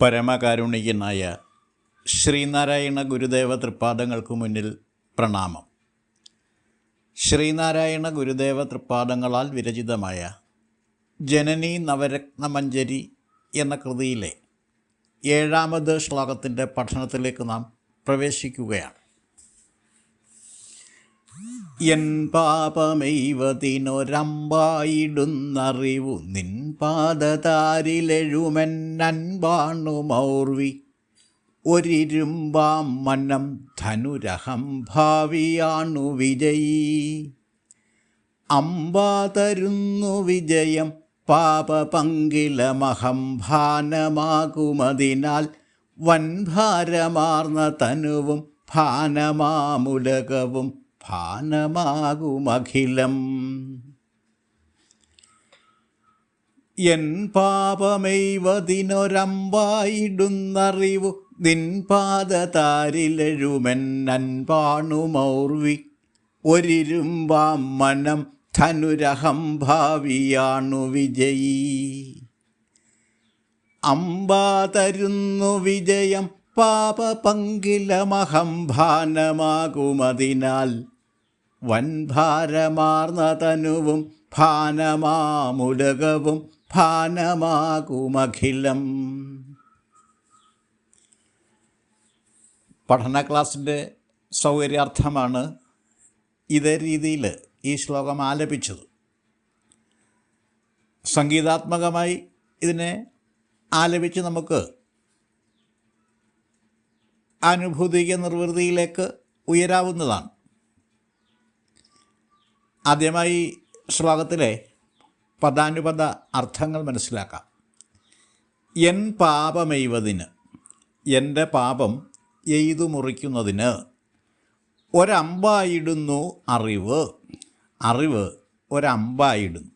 പരമകാരുണികനായ ശ്രീനാരായണ ഗുരുദേവ തൃപ്പാദങ്ങൾക്ക് മുന്നിൽ പ്രണാമം. ശ്രീനാരായണ ഗുരുദേവ തൃപ്പാദങ്ങളാൽ വിരചിതമായ ജനനി നവരത്നമഞ്ജരി എന്ന കൃതിയിലെ ഏഴാമത് ശ്ലോകത്തിന്റെ പഠനത്തിലേക്ക് നാം പ്രവേശിക്കുകയാണ്. എൻ പാപമൈവതിനൊരമ്പായിടുന്നറിവു നിൻ പാദതാരിലെഴുമെന്നൻപാണു മൗർവി. ഒരിരുമ്പാം മനം ധനുരഹം ഭാവിയാണു വിജയീ. അമ്പാതരുന്നു വിജയം പാപപങ്കിലമഹം ഭാനമാകുമതിനാൽ വൻഭാരമാർന്ന തനുവും ഭാനമാമുലകവും ഭാനമാകുമഖിലം എൻ പാപമൈവതിനൊരമ്പായിടുന്നറിവു നിൻ പാദതാരിലെഴുമെന്നൻപാണു മൗർവി ഒരിരുമ്പാം മനം ധനുരഹം ഭാവിയാണു വിജയീ. അമ്പാതരുന്നു വിജയം പാപപങ്കിലമഹം ഭാനമാകുമതിനാൽ വൻഭാരമാർന്ന തനുവും ഭാനമാമുലകവും ഭാനമാകുമഖിലം. പഠന ക്ലാസ്സിന്റെ സൗകര്യാർത്ഥമാണ് ഇതേ രീതിയിൽ ഈ ശ്ലോകം ആലപിച്ചത്. സംഗീതാത്മകമായി ഇതിനെ ആലപിച്ച് നമുക്ക് അനുഭൂതിക നിർവൃതിയിലേക്ക് ഉയരാവുന്നതാണ്. ആദ്യമായി ശ്ലോകത്തിലെ പദാനുപദ അർത്ഥങ്ങൾ മനസ്സിലാക്കാം. എൻ പാപമെയ്വതിന് എന്റെ പാപം എയ്തു മുറിക്കുന്നതിന് ഒരമ്പായിടുന്നു അറിവ് അറിവ് ഒരമ്പായിടുന്നു.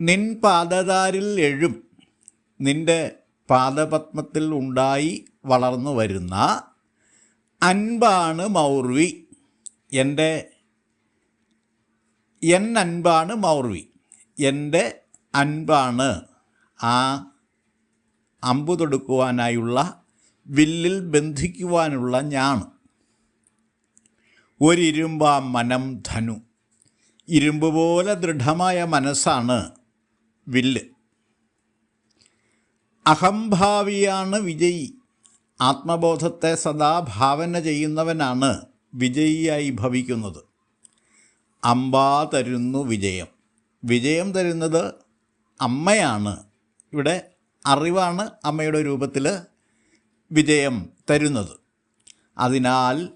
നിൻ പാദതാരിൽ എഴും നിന്റെ പാദപത്മത്തിൽ ഉണ്ടായി വളർന്നു വരുന്ന അൻപാണ് മൗർവി എന്റെ എൻ അൻപാണ് മൗർവി. എന്റെ അൻപാണ് ആ അമ്പു തൊടുക്കുവാനായുള്ള വില്ലിൽ ബന്ധിക്കുവാനുള്ള ഞാൻ. ഒരിരുമ്പാം മനം ധനു. ഇരുമ്പ് പോലെ ദൃഢമായ മനസ്സാണ് വില്ല്. അഹംഭാവിയാണ് വിജയി. ആത്മബോധത്തെ സദാ ഭാവന ചെയ്യുന്നവനാണ് വിജയിയായി ഭവിക്കുന്നത്. അമ്പാ തരുന്നു വിജയം. വിജയം തരുന്നത് അമ്മയാണ്. ഇവിടെ അറിവാണ് അമ്മയുടെ രൂപത്തിൽ വിജയം തരുന്നത്. അതിനാൽ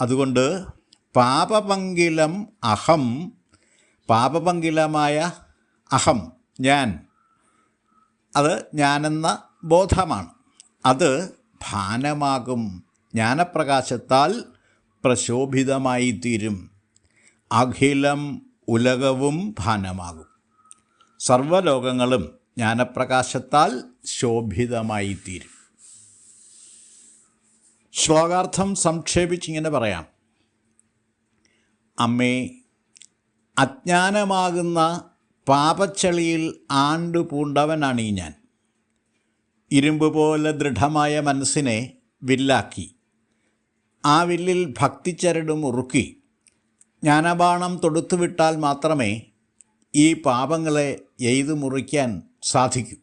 അതുകൊണ്ട് പാപപങ്കിലം അഹം പാപപങ്കിലമായ അഹം ഞാൻ. അത് ഞാനെന്ന ബോധമാണ്. അത് ഭാനമാകും. ജ്ഞാനപ്രകാശത്താൽ പ്രശോഭിതമായി തീരും അഖിലം ഉലകവും ഭാനമാകും. സർവലോകങ്ങളും ജ്ഞാനപ്രകാശത്താൽ ശോഭിതമായി തീരും ശ്ലോകാർത്ഥം സംക്ഷേപിച്ചിങ്ങനെ പറയാം. അമ്മേ അജ്ഞാനമാകുന്ന പാപച്ചളിയിൽ ആണ്ടു പൂണ്ടവനാണ് ഈ ഞാൻ. ഇരുമ്പ് പോലെ ദൃഢമായ മനസ്സിനെ വില്ലാക്കി ആ വില്ലിൽ ഭക്തിച്ചരടും മുറുക്കി ജ്ഞാനബാണം തൊടുത്തുവിട്ടാൽ മാത്രമേ ഈ പാപങ്ങളെ എയ്തു മുറിക്കാൻ സാധിക്കൂ.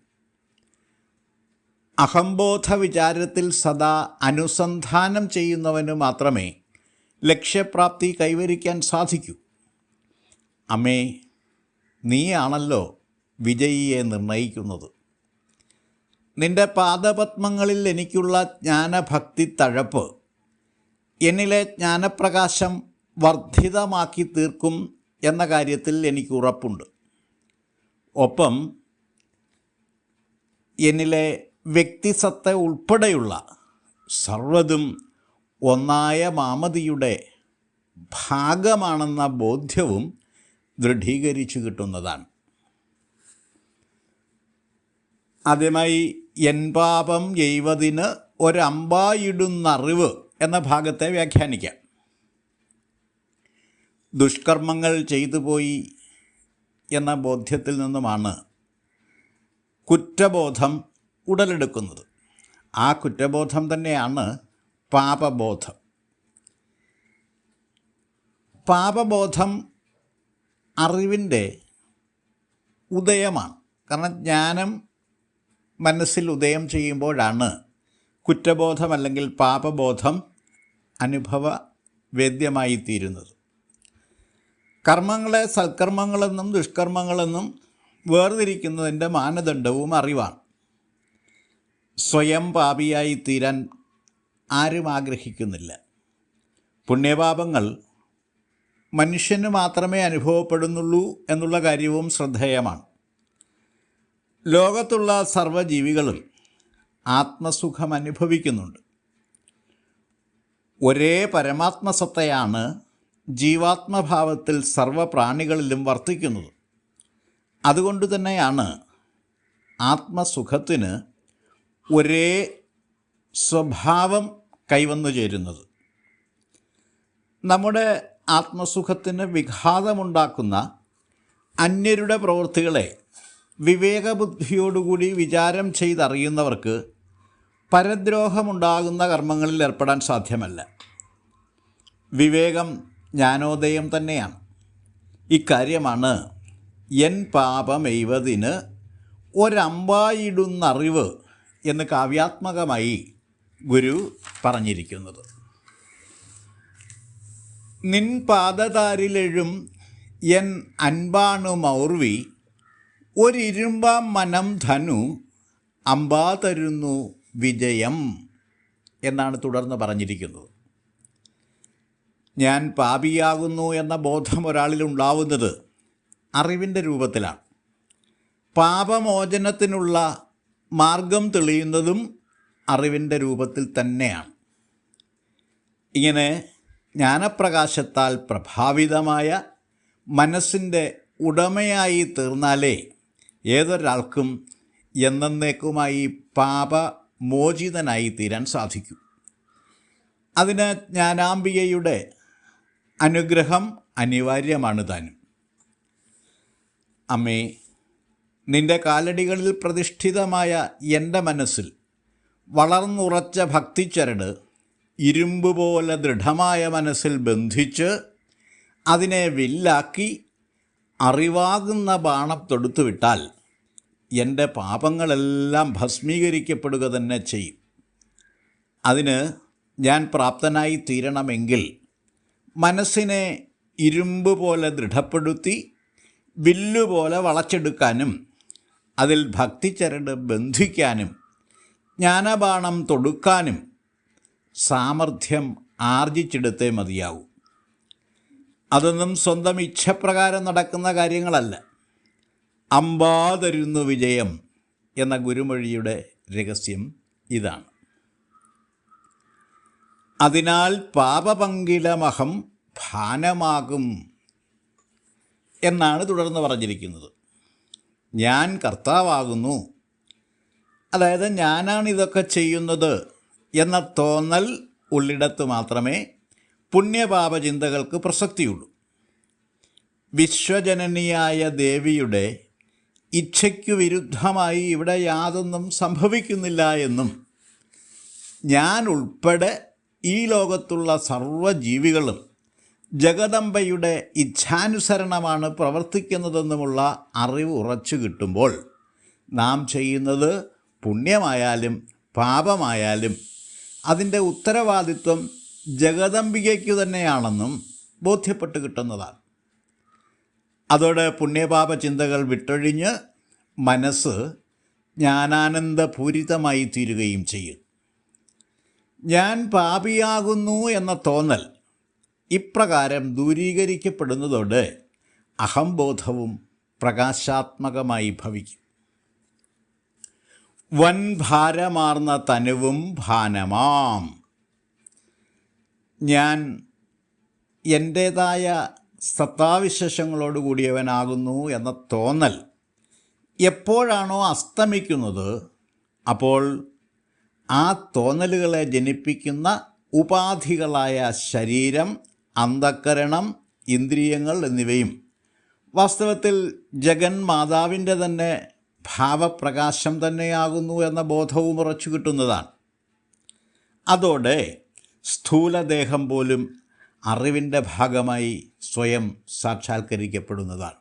അഹംബോധ വിചാരത്തിൽ സദാ അനുസന്ധാനം ചെയ്യുന്നവന് മാത്രമേ ലക്ഷ്യപ്രാപ്തി കൈവരിക്കാൻ സാധിക്കൂ. അമ്മേ നീയാണല്ലോ വിജയിയെ നിർണയിക്കുന്നത്. നിന്റെ പാദപത്മങ്ങളിൽ എനിക്കുള്ള ജ്ഞാനഭക്തി തഴപ്പ്. എന്നിലെ ജ്ഞാനപ്രകാശം വർദ്ധിതമാക്കി തീർക്കും എന്ന കാര്യത്തിൽ എനിക്ക് ഉറപ്പുണ്ട്. ഒപ്പം എന്നിലെ വ്യക്തിസത്ത ഉൾപ്പെടെയുള്ള സർവതും ഒന്നായ മാമതിയുടെ ഭാഗമാണെന്ന ബോധ്യവും ദൃഢീകരിച്ചു കിട്ടുന്നതാണ്. ആദ്യമായി എൻ പാപം എയ്വതിന് ഒരമ്പായിടുന്നറിവ് എന്ന ഭാഗത്തെ വ്യാഖ്യാനിക്കാം. ദുഷ്കർമ്മങ്ങൾ ചെയ്തു പോയി എന്ന ബോധ്യത്തിൽ നിന്നുമാണ് കുറ്റബോധം ഉടലെടുക്കുന്നത്. ആ കുറ്റബോധം തന്നെയാണ് പാപബോധം. പാപബോധം അറിവിന്റെ ഉദയമാണ്. കാരണം ജ്ഞാനം മനസ്സിൽ ഉദയം ചെയ്യുമ്പോഴാണ് കുറ്റബോധം അല്ലെങ്കിൽ പാപബോധം അനുഭവ വേദ്യമായി തീരുന്നത് കർമ്മങ്ങളെ സൽക്കർമ്മങ്ങളെന്നും ദുഷ്കർമ്മങ്ങളെന്നും വേർതിരിക്കുന്നതിന്റെ മാനദണ്ഡവും അറിവാണ്. സ്വയം പാപിയായി തീരാൻ ആരും ആഗ്രഹിക്കുന്നില്ല. പുണ്യപാപങ്ങൾ മനുഷ്യന് മാത്രമേ അനുഭവപ്പെടുന്നുള്ളൂ എന്നുള്ള കാര്യവും ശ്രദ്ധേയമാണ്. ലോകത്തുള്ള സർവജീവികളും ആത്മസുഖം അനുഭവിക്കുന്നുണ്ട് ഒരേ പരമാത്മസത്തയാണ് ജീവാത്മഭാവത്തിൽ സർവപ്രാണികളിലും വർത്തിക്കുന്നത്. അതുകൊണ്ട് തന്നെയാണ് ആത്മസുഖത്തിന് ഒരേ സ്വഭാവം കൈവന്നു ചേരുന്നത്. നമ്മുടെ ആത്മസുഖത്തിന് വിഘാതമുണ്ടാക്കുന്ന അന്യരുടെ പ്രവൃത്തികളെ വിവേകബുദ്ധിയോടുകൂടി വിചാരം ചെയ്തറിയുന്നവർക്ക് പരദ്രോഹമുണ്ടാകുന്ന കർമ്മങ്ങളിൽ ഏർപ്പെടാൻ സാധ്യമല്ല. വിവേകം ജ്ഞാനോദയം തന്നെയാണ്. ഇക്കാര്യമാണ് എൻ പാപമെയ്വതിന് ഒരമ്പായിടുന്നറിവ് എന്ന് കാവ്യാത്മകമായി ഗുരു പറഞ്ഞിരിക്കുന്നത്. നിൻ പാദതാരിലെഴും എൻ അൻപാണു മൗർവി ഒരിരുമ്പാം മനം ധനു അമ്പാ തരുന്നു വിജയം എന്നാണ് തുടർന്ന് പറഞ്ഞിരിക്കുന്നത്. ഞാൻ പാപിയാകുന്നു എന്ന ബോധം ഒരാളിൽ ഉണ്ടാവുന്നത് അറിവിന്റെ രൂപത്തിലാണ്. പാപമോചനത്തിനുള്ള മാർഗം തെളിയുന്നതും അറിവിന്റെ രൂപത്തിൽ തന്നെയാണ്. ഇങ്ങനെ ജ്ഞാനപ്രകാശത്താൽ പ്രഭാവിതമായ മനസ്സിന്റെ ഉടമയായി തീർന്നാലേ ഏതൊരാൾക്കും എന്നേക്കുമായി പാപമോചിതനായി തീരാൻ സാധിക്കൂ. അതിന് ജ്ഞാനാംബികയുടെ അനുഗ്രഹം അനിവാര്യമാണ് താനും. അമ്മേ നിന്റെ കാലടികളിൽ പ്രതിഷ്ഠിതമായ എന്റെ മനസ്സിൽ വളർന്നുറച്ച ഭക്തിച്ചരട് ഇരുമ്പ് പോലെ ദൃഢമായ മനസ്സിൽ ബന്ധിച്ച് അതിനെ വില്ലാക്കി അറിവാകുന്ന ബാണം തൊടുത്തുവിട്ടാൽ എന്റെ പാപങ്ങളെല്ലാം ഭസ്മീകരിക്കപ്പെടുക തന്നെ ചെയ്യും. അതിന് ഞാൻ പ്രാപ്തനായി തീരണമെങ്കിൽ മനസ്സിനെ ഇരുമ്പ് പോലെ ദൃഢപ്പെടുത്തി വില്ലുപോലെ വളച്ചെടുക്കാനും അതിൽ ഭക്തിചരട് ബന്ധിക്കാനും ജ്ഞാനബാണം തൊടുക്കാനും സാമർഥ്യം ആർജിച്ചെടുത്തേ മതിയാവൂ. അതൊന്നും സ്വന്തം ഇച്ഛപ്രകാരം നടക്കുന്ന കാര്യങ്ങളല്ല. അമ്പാതരുന്നു വിജയം എന്ന ഗുരുമൊഴിയുടെ രഹസ്യം ഇതാണ്. അതിനാൽ പാപപങ്കിലമഹം ഭാനമാകും എന്നാണ് തുടർന്ന് പറഞ്ഞിരിക്കുന്നത്. ഞാൻ കർത്താവാകുന്നു. അതായത് ഞാനാണ് ഇതൊക്കെ ചെയ്യുന്നത് എന്ന തോന്നൽ ഉള്ളിടത്ത് മാത്രമേ പുണ്യപാപ ചിന്തകൾക്ക് പ്രസക്തിയുള്ളൂ. വിശ്വജനനിയായ ദേവിയുടെ ഇച്ഛയ്ക്കു വിരുദ്ധമായി ഇവിടെ യാതൊന്നും സംഭവിക്കുന്നില്ല എന്നും ഞാൻ ഉൾപ്പെടെ ഈ ലോകത്തുള്ള സർവജീവികളും ജഗദംബയുടെ ഇച്ഛാനുസരണമാണ് പ്രവർത്തിക്കുന്നതെന്നുമുള്ള അറിവ് ഉറച്ചു കിട്ടുമ്പോൾ നാം ചെയ്യുന്നത് പുണ്യമായാലും പാപമായാലും അതിന്റെ ഉത്തരവാദിത്വം ജഗദംബികയ്ക്കു തന്നെയാണെന്നും ബോധ്യപ്പെട്ട് കിട്ടുന്നതാണ്. അതോടെ പുണ്യപാപ ചിന്തകൾ വിട്ടൊഴിഞ്ഞ് മനസ്സ് ജ്ഞാനാനന്ദപൂരിതമായി തീരുകയും ചെയ്യും. ഞാൻ പാപിയാകുന്നു എന്ന തോന്നൽ ഇപ്രകാരം ദൂരീകരിക്കപ്പെടുന്നതോടെ അഹംബോധവും പ്രകാശാത്മകമായി ഭവിക്കും. വൻ ഭാരമാർന്ന തനുവും ഭാനമാം. ഞാൻ എന്റേതായ സത്താവിശേഷങ്ങളോട് കൂടിയവനാകുന്നു എന്ന തോന്നൽ എപ്പോഴാണോ അസ്തമിക്കുന്നത് അപ്പോൾ ആ തോന്നലുകളെ ജനിപ്പിക്കുന്ന ഉപാധികളായ ശരീരം അന്ധക്കരണം ഇന്ദ്രിയങ്ങൾ എന്നിവയും വാസ്തവത്തിൽ ജഗൻ മാതാവിന്റെ തന്നെ ഭാവപ്രകാശം തന്നെയാകുന്നു എന്ന ബോധവും ഉറച്ചു കിട്ടുന്നതാണ്. അതോടെ സ്ഥൂലദേഹം പോലും അറിവിന്റെ ഭാഗമായി സ്വയം സാക്ഷാത്കരിക്കപ്പെടുന്നതാണ്.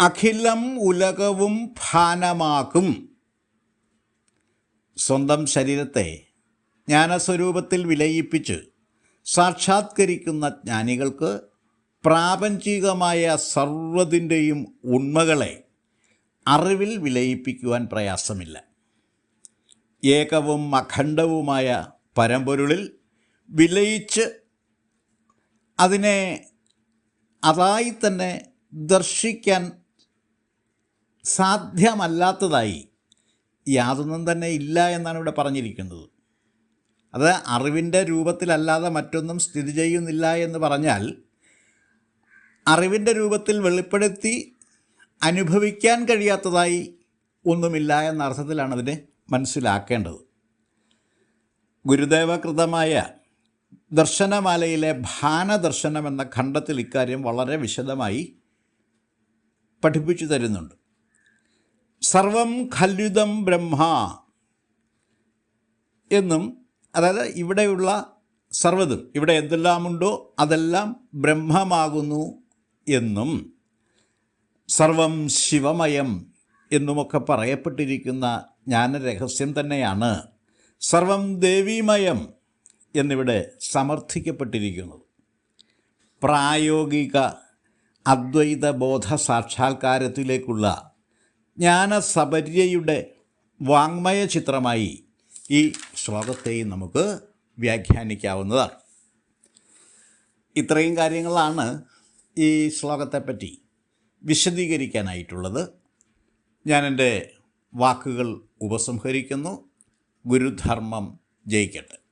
അഖിലം ഉലകവും ഭാനമാക്കും സ്വന്തം ശരീരത്തെ ജ്ഞാനസ്വരൂപത്തിൽ വിലയിപ്പിച്ച് സാക്ഷാത്കരിക്കുന്ന ജ്ഞാനികൾക്ക് പ്രാപഞ്ചികമായ സർവതിന്റെയും ഉണ്മകളെ അറിവിൽ വിലയിപ്പിക്കുവാൻ പ്രയാസമില്ല. ഏകവും അഖണ്ഡവുമായ പരമ്പൊരുളിൽ വിലയിച്ച് അതിനെ അതായി തന്നെ ദർശിക്കാൻ സാധ്യമല്ലാത്തതായി യാതൊന്നും തന്നെ ഇല്ല എന്നാണ് ഇവിടെ പറഞ്ഞിരിക്കുന്നത്. അത് അറിവിന്റെ രൂപത്തിലല്ലാതെ മറ്റൊന്നും സ്ഥിതി ചെയ്യുന്നില്ല എന്ന് പറഞ്ഞാൽ അറിവിന്റെ രൂപത്തിൽ വെളിപ്പെടുത്തി അനുഭവിക്കാൻ കഴിയാത്തതായി ഒന്നുമില്ല എന്ന അർത്ഥത്തിലാണ് അതിനെ മനസ്സിലാക്കേണ്ടത്. ഗുരുദേവകൃതമായ ദർശനമാലയിലെ ഭാനദർശനം എന്ന ഖണ്ഡത്തിൽ ഇക്കാര്യം വളരെ വിശദമായി പഠിപ്പിച്ചു തരുന്നുണ്ട്. സർവം ഖല്യുതം ബ്രഹ്മ എന്നും അതായത് ഇവിടെയുള്ള സർവതും ഇവിടെ എന്തെല്ലാമുണ്ടോ അതെല്ലാം ബ്രഹ്മമാകുന്നു എന്നും സർവം ശിവമയം എന്നുമൊക്കെ പറയപ്പെട്ടിരിക്കുന്ന ജ്ഞാനരഹസ്യം തന്നെയാണ് സർവം ദേവീമയം എന്നിവിടെ സമർത്ഥിക്കപ്പെട്ടിരിക്കുന്നത്. പ്രായോഗിക അദ്വൈത ബോധ സാക്ഷാത്കാരത്തിലേക്കുള്ള ജ്ഞാനസബര്യയുടെ വാങ്മയ ചിത്രമായി ഈ ശ്ലോകത്തെയും നമുക്ക് വ്യാഖ്യാനിക്കാവുന്നതാണ്. ഇത്രയും കാര്യങ്ങളാണ് ഈ ശ്ലോകത്തെപ്പറ്റി വിശദീകരിക്കാനായിട്ടുള്ളത്. ഞാൻ എന്റെ വാക്കുകൾ ഉപസംഹരിക്കുന്നു. ഗുരുധർമ്മം ജയിക്കട്ടെ.